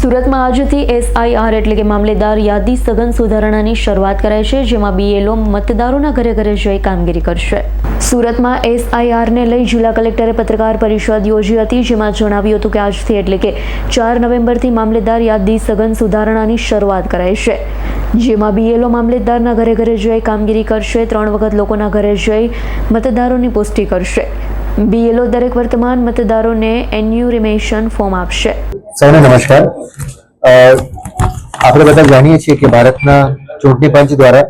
સુરતમાં આજથી એસઆઈઆર એટલે કે મામલેદાર યાદી સઘન સુધારણાની શરૂઆત કરાઈ છે, જેમાં બીએલઓ મતદારોના ઘરે ઘરે જઈ કામગીરી કરશે. સુરતમાં એસઆઈઆરને લઈ જિલ્લા કલેક્ટરે પત્રકાર પરિષદ યોજી હતી, જેમાં જણાવ્યું હતું કે આજથી એટલે કે ચાર નવેમ્બરથી મામલેદાર યાદી સઘન સુધારણાની શરૂઆત કરાઈ છે. જેમાં બીએલઓ મામલેદારના ઘરે ઘરે જઈ કામગીરી કરશે, ત્રણ વખત લોકોના ઘરે જઈ મતદારોની પુષ્ટિ કરશે. બીએલઓ દરેક વર્તમાન મતદારોને એન્યુરિમેશન ફોર્મ આપશે. સૌને નમસ્કાર. આપણે બધા જાણીએ છીએ કે ભારતના ચૂંટણી પંચ દ્વારા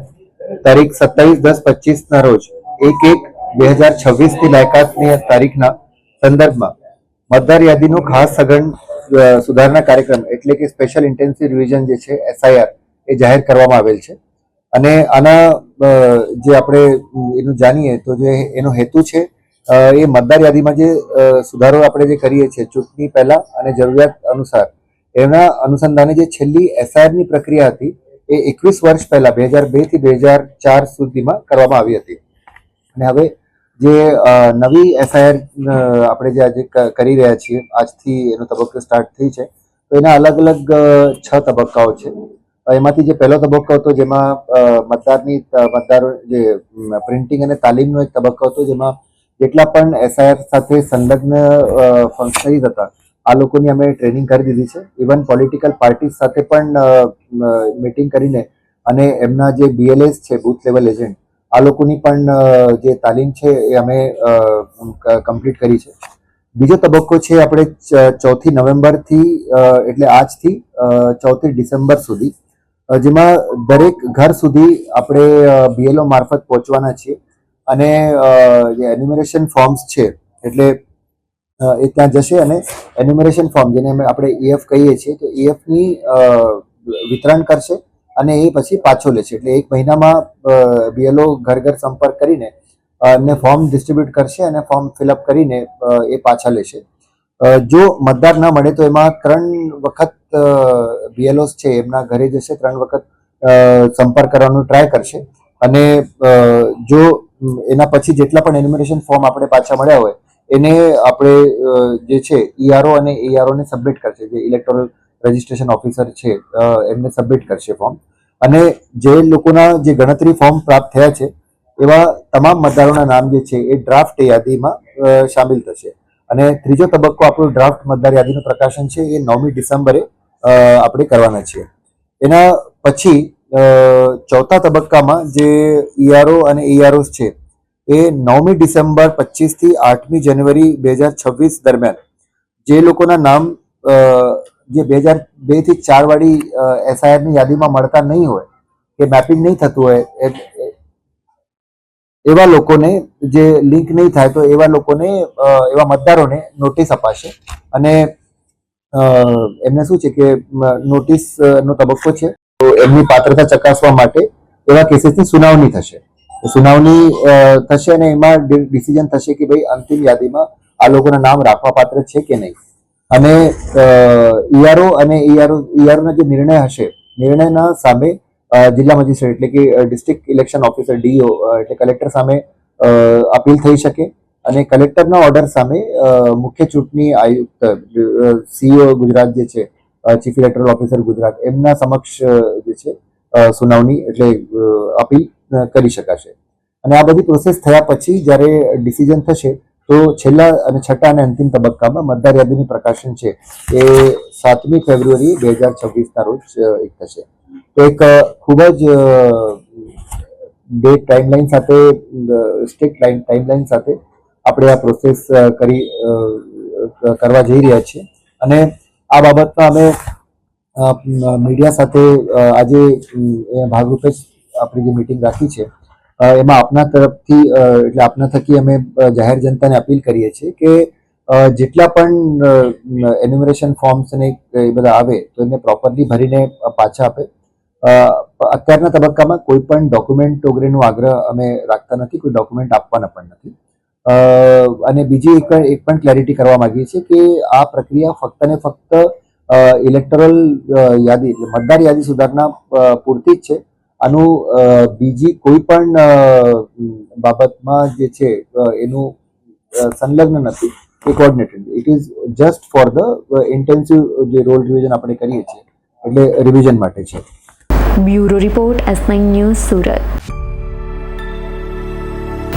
તારીખ સત્તાવીસ દસ પચીસ ના રોજ એક એક બે હજાર છવ્વીસની લાયકાતની તારીખના સંદર્ભમાં મતદાર યાદીનો ખાસ સઘન સુધારણા કાર્યક્રમ એટલે કે સ્પેશિયલ ઇન્ટેન્સિવ રિવિઝન જે છે, એસઆઈઆર, એ જાહેર કરવામાં આવેલ છે. અને આના જે આપણે એનું જાણીએ તો જે એનો હેતુ છે એ મતદાર યાદીમાં જે સુધારો આપણે જે કરીએ છીએ, ચૂંટણી પહેલા અને જરૂરિયાત અનુસાર, એના અનુસંધાને જે છેલ્લી એસઆઈઆરની પ્રક્રિયા હતી, એ એકવીસ વર્ષ પહેલા, બે હજાર બેથી બે હજાર ચાર સુધીમાં કરવામાં આવી હતી. અને હવે જે નવી એસઆઈઆર આપણે જે આજે કરી રહ્યા છીએ, આજથી એનો તબક્કો સ્ટાર્ટ થઈ છે, તો એના અલગ અલગ છ તબક્કાઓ છે. એમાંથી જે પહેલો તબક્કો હતો, જેમાં મતદારની મતદાર મતદારો, જે પ્રિન્ટિંગ અને તાલીમનો એક તબક્કો હતો, જેમાં જેટલા પણ એસઆઈઆર સાથે સંલગ્ન ફંક્શનરીઝ હતા, આ લોકોની અમે ટ્રેનિંગ કરી દીધી છે. ઇવન પોલિટિકલ પાર્ટી સાથે પણ મીટિંગ કરીને અને એમના જે બીએલએસ છે બુથ લેવલ એજન્ટ આ લોકોની પણ જે તાલીમ છે એ અમે કમ્પ્લીટ કરી છે. બીજો તબક્કો છે આપણે ચોથી નવેમ્બરથી એટલે આજથી ચોથી ડિસેમ્બર સુધી જેમાં દરેક ઘર સુધી આપણે બીએલઓ મારફત પહોંચવાના છીએ. અને જે એન્યુમરેશન ફોર્મ્સ છે, એટલે એ ત્યાં જશે અને એન્યુમરેશન ફોર્મ જેને આપણે ઈએફ કહીએ છીએ, તો ઈએફની વિતરણ કરશે અને એ પછી પાછો લેશે. એટલે એક મહિનામાં બીએલઓ ઘર ઘર સંપર્ક કરીને એમને ફોર્મ ડિસ્ટ્રીબ્યુટ કરશે અને ફોર્મ ફિલઅપ કરીને એ પાછા લેશે. જો મતદાર ના મળે તો એમાં ત્રણ વખત બીએલઓસ છે, એમના ઘરે જશે, ત્રણ વખત સંપર્ક કરવાનો ટ્રાય કરશે. અને જો એના પછી જેટલા પણ એન્યુમરેશન ફોર્મ આપણે પાછા મળ્યા હોય, એને આપણે જે છે ઈઆરઓ અને એઆરઓ ને સબમિટ કરશે, જે ઇલેક્ટોરલ રજિસ્ટ્રેશન ઓફિસર છે એમને સબમિટ કરશે ફોર્મ અને જે લોકોના જે ગણતરી ફોર્મ પ્રાપ્ત થયા છે, એવા તમામ મતદારોના નામ જે છે, એ ડ્રાફ્ટ યાદીમાં સામેલ થશે. અને ત્રીજો તબક્કો આપણો ડ્રાફ્ટ મતદાર યાદીનું પ્રકાશન છે, એ નવમી ડિસેમ્બરે આપણે કરવાના છીએ. એના પછી ચોથા તબક્કામાં જે ઈઆરઓ અને ઈઆરઓ છે, એ નવમી ડિસેમ્બર પચીસથી આઠમી જાન્યુઆરી બે હજાર છવ્વીસ દરમિયાન. જે લોકોના નામ જે બે હજાર બેથી ચાર વાળી એસઆઈઆરની યાદીમાં મળતા નહીં હોય, કે મેપિંગ નહીં થતું હોય એવા લોકોને જે લિંક નહીં થાય, તો એવા લોકોને એવા મતદારોને નોટિસ અપાશે. અને એમને શું છે કે નોટિસ નો તબક્કો છે. તો એમની પાત્રતા ચકાસવા માટે એવા કેસીસની સુનાવણી થશે. સુનાવણી થશે અને એમાં ડિસિઝન થશે કે ભાઈ અંતિમ યાદીમાં આ લોકોના નામ રાખવા પાત્ર છે કે નહીં. અને ઈઆરઓ અને ઈઆરઓ ઈઆરઓના જે નિર્ણય હશે, નિર્ણયના સામે જિલ્લા મજિસ્ટ્રેટ એટલે કે ડિસ્ટ્રિક્ટ ઇલેક્શન ઓફિસર, ડીઓ એટલે કલેક્ટર સામે અપીલ થઈ શકે. અને કલેક્ટરના ઓર્ડર સામે મુખ્ય ચૂંટણી આયુક્ત સીઓ ગુજરાત જે છે ચીફ ઇલેક્ટોરલ ઓફિસર ગુજરાત, એમના સમક્ષ જે છે સુનાવણી એટલે અપીલ કરી શકાશે. અને આ બધી પ્રોસેસ થયા પછી જ્યારે ડિસિઝન થશે, તો છેલ્લા અને છઠ્ઠા અને અંતિમ તબક્કામાં મતદાર યાદીનું પ્રકાશન છે એ સાતમી ફેબ્રુઆરી બે હજાર છવ્વીસના રોજ એક થશે. તો એક ખૂબ જ ડેટ ટાઈમલાઈન સાથે સ્ટ્રિક્ટ લાઈન ટાઈમલાઈન સાથે આપણે આ પ્રોસેસ કરી કરવા જઈ રહ્યા છીએ. અને આ બાબતમાં અમે મીડિયા સાથે આજે ભાગરૂપે જ આપણી જે મિટિંગ રાખી છે એમાં આપના તરફથી એટલે આપના થકી અમે જાહેર જનતાને અપીલ કરીએ છીએ કે જેટલા પણ એન્યુમરેશન ફોર્મ્સ ને એ બધા આવે, તો એને પ્રોપરલી ભરીને પાછા આપે. અત્યારના તબક્કામાં કોઈ પણ ડોક્યુમેન્ટ વગેરેનો આગ્રહ અમે રાખતા નથી, કોઈ ડોક્યુમેન્ટ આપવાના પણ નથી. અને બીજી એક એક પણ ક્લેરિટી કરવા માંગીએ છીએ કે આ પ્રક્રિયા ફક્ત ને ફક્ત ઇલેક્ટોરલ યાદી એટલે મતદાર યાદી સુધારણા પૂરતી જ છે. આનું બીજી કોઈ પણ બાબતમાં જે છે એનું સંલગ્ન નથી. એ coordinated it is just for the intensive જે રોલ રિવિઝન આપણે કરીએ છીએ. એટલે રિવિઝન માટે છે. Bureau report S news Surat.